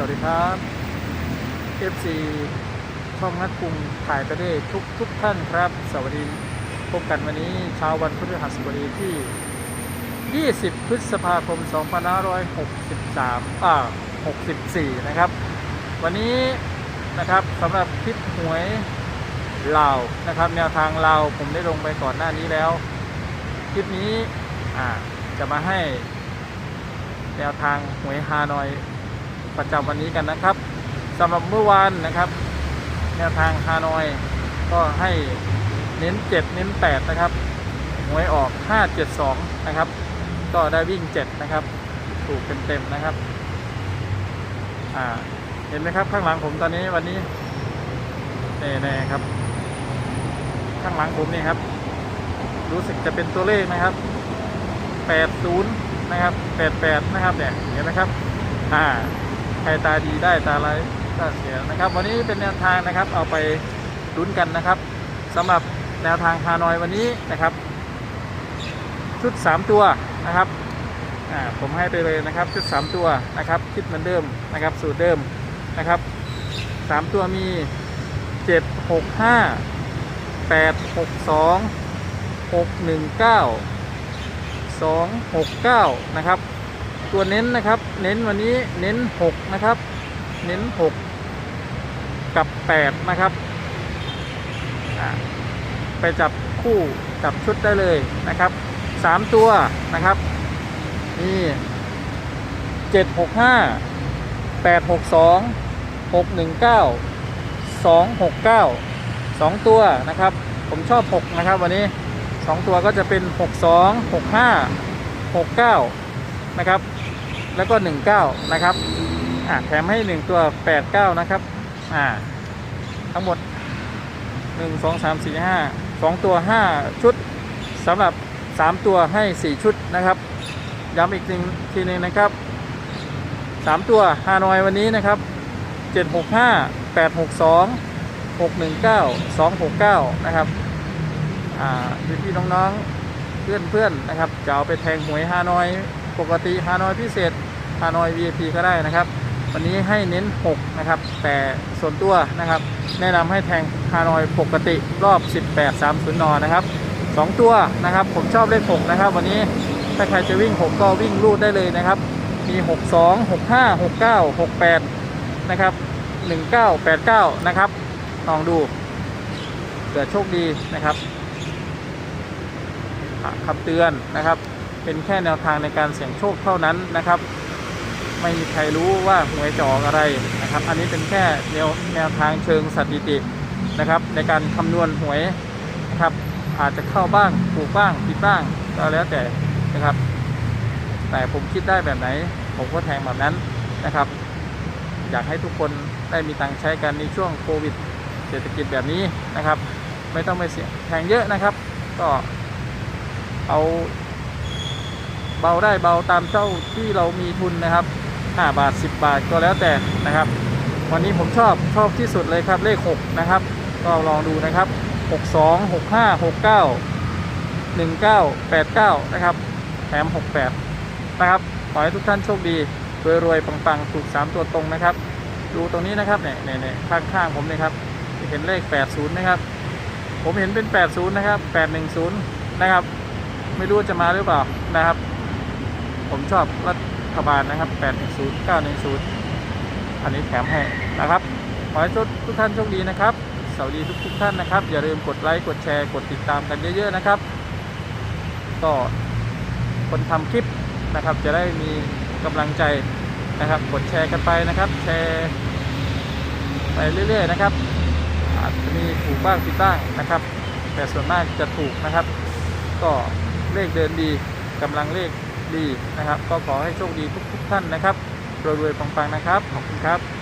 สวัสดีครับ FC ช่องนัดกรุงถ่ายประเทศทุกทุกท่านครับ สวัสดีพบกันวันนี้เช้าวันพฤหัสบดีที่ 20 พฤษภาคม 2563อ่า64 นะครับ วันนี้นะครับสำหรับคลิปหวยลาวนะครับ แนวทางลาวผมได้ลงไปก่อนหน้านี้แล้ว คลิปนี้อ่าจะมาให้แนวทางหวยฮานอย ประจำวันนี้กันนะครับสำหรับเมื่อวานนะครับแนวทางฮานอยก็ให้เน้น 7 เน้น 8 นะครับหวยออก 572 นะครับ ก็ได้วิ่ง 7 นะครับ ถูกเต็มๆนะครับ อ่า เห็นไหมครับข้างหลังผมตอนนี้วันนี้แน่ๆครับ ข้างหลังผมนี่ครับ รู้สึกจะเป็นตัวเลขนะครับ 80 นะครับ 88 นะครับเนี่ยเห็นไหมครับ อ่า ใครตาดีได้ตาร้ายตาเสียนะครับ วันนี้เป็นแนวทางนะครับ เอาไปลุ้นกันนะครับสำหรับแนวทางฮานอยวันนี้นะครับ ชุด 3 ตัวนะครับผมให้ไปเลยนะครับชุด 3 ตัวนะครับคิดเหมือนเดิมนะครับ สูตรเดิมนะครับ 3 ตัวมี 7 6 5 8 6 2 6 1 9 269 นะครับ ตัวเน้นนะครับ เน้นวันนี้เน้น6นะครับ เน้น6กับ8นะครับไปจับคู่จับชุดได้เลยนะครับ3ตัวนะครับนี่765 862 619 269 2ตัวนะครับ ผมชอบ6นะครับวันนี้สองตัวก็จะเป็น62 65 69นะครับ แล้วก็ 19 นะครับอ่าแถมให้ 1 ตัว 89 นะครับอ่าทั้งหมด 1 2 3 4 5 2 ตัว 5 ชุดสำหรับ 3 ตัวให้ 4 ชุดนะครับย้ำอีกทีทีหนึ่งนะครับ 3 ตัวฮานอยวันนี้นะครับ 765 862 619 269 นะครับอ่าพี่พี่น้องๆเพื่อนเพื่อนๆ นะครับ จะเอาไปแทงหวยฮานอย ปกติฮานอยพิเศษ ฮานอย VIP ก็ได้นะครับ วันนี้ให้เน้น 6 นะครับ แต่ส่วนตัวนะครับ แนะนำให้แทงฮานอยปกติรอบ 18 30นนะครับ 2 ตัวนะครับ ผมชอบเลข 6 นะครับ วันนี้ถ้าใครจะวิ่ง 6 ก็วิ่งรูดได้เลยนะครับ มี 62 65 69 68 นะครับ 19 89 นะครับลองดูเกิดโชคดีนะครับคำเตือนนะครับ เป็นแค่แนวทางในการเสี่ยงโชคเท่านั้นนะครับ ไม่มีใครรู้ว่าหวยจะออกอะไรนะครับ อันนี้เป็นแค่แนวแนวทางเชิงสถิตินะครับ ในการคำนวณหวยนะครับ อาจจะเข้าบ้างถูกบ้างผิดบ้างก็แล้วแต่นะครับ แต่ผมคิดได้แบบไหน ผมก็แทงแบบนั้นนะครับ อยากให้ทุกคนได้มีตังค์ใช้กันในช่วงโควิด เศรษฐกิจแบบนี้นะครับ ไม่ต้องไปเสียแทงเยอะนะครับ ก็เอาเบาได้เบาตามเจ้าที่เรามีทุนนะครับ 5 บาท 10 บาทก็แล้วแต่นะครับ วันนี้ผมชอบชอบที่สุดเลยครับเลข 6 นะครับ ก็ลองดูนะครับ 62 65 69 19 89 นะครับแถม68 นะครับ ขอให้ทุกท่านโชคดีรวยรวยๆปังๆถูก 3 ตัวตรงนะครับ ดูตรงนี้นะครับเนี่ยเนี่ยข้างๆผมเนี่ยครับเห็นเลข 80 นะครับ ผมเห็นเป็น 80 นะครับ 810 นะครับ ไม่รู้จะมาหรือเปล่านะครับ ผมชอบรัฐ บาลนะครับ810 910 อันนี้แถมให้นะครับ ขอให้ทุกท่านโชคดีนะครับ สวัสดีทุกทุกท่านนะครับ อย่าลืมกดไลค์ กดแชร์ กดติดตามกันเยอะๆนะครับ ก็คนทำคลิปนะครับ จะได้มีกำลังใจนะครับ กดแชร์กันไปนะครับ แชร์ไปเรื่อยๆนะครับ อาจจะมีถูกบ้างผิดบ้างนะครับ แต่ส่วนมากจะถูกนะครับ ก็เลขเดินดีกำลังเลข ดีนะครับ ก็ขอให้โชคดีทุก ๆ ท่านนะครับรวยๆปังๆนะครับ ขอบคุณครับ